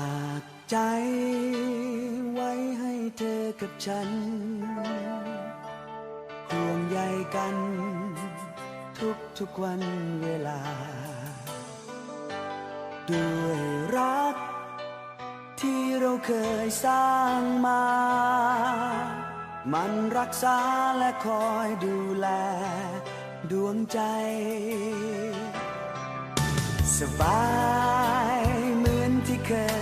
ากใจไว้ให้เธอกับฉัน ห่วงใยกัน ทุกทุกวันเวลา ด้วยรัก ที่เราเคยสร้างมา มันรักษาและคอยดูแล ดวงใจ สบายเหมือนที่เคย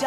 ใจ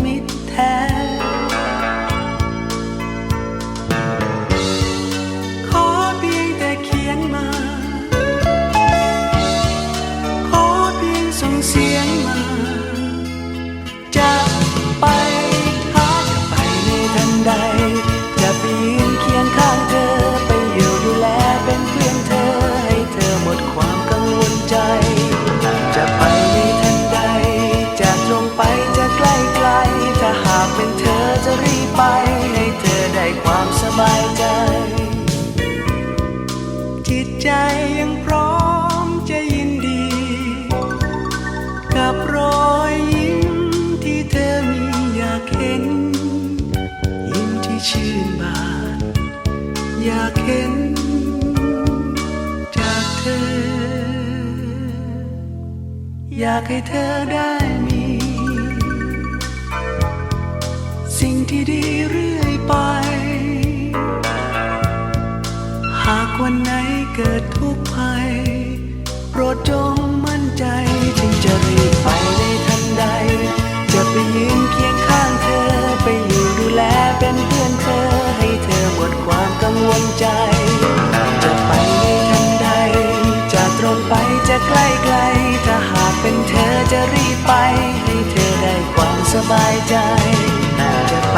จะรีบไปให้เธอได้ความสบายใจ จิตใจยังพร้อมจะยินดี กับรอยยิ้มที่เธอมีอยากเห็น ยิ้มที่ชื่นบานอยากเห็นจากเธอ อยากให้เธอได้ วันไหนเกิดทุกข์ภัย โปรดจงมั่นใจจึงจะรีบไปในทันใด จะไปยืนเคียงข้างเธอ ไปอยู่ดูแลเป็นเพื่อนเธอ ให้เธอหมดความกังวลใจ จะไปในทันใด จะตรงไปจะใกล้ไกล ถ้าหากเป็นเธอจะรีบไป ให้เธอได้ความสบายใจ จะไป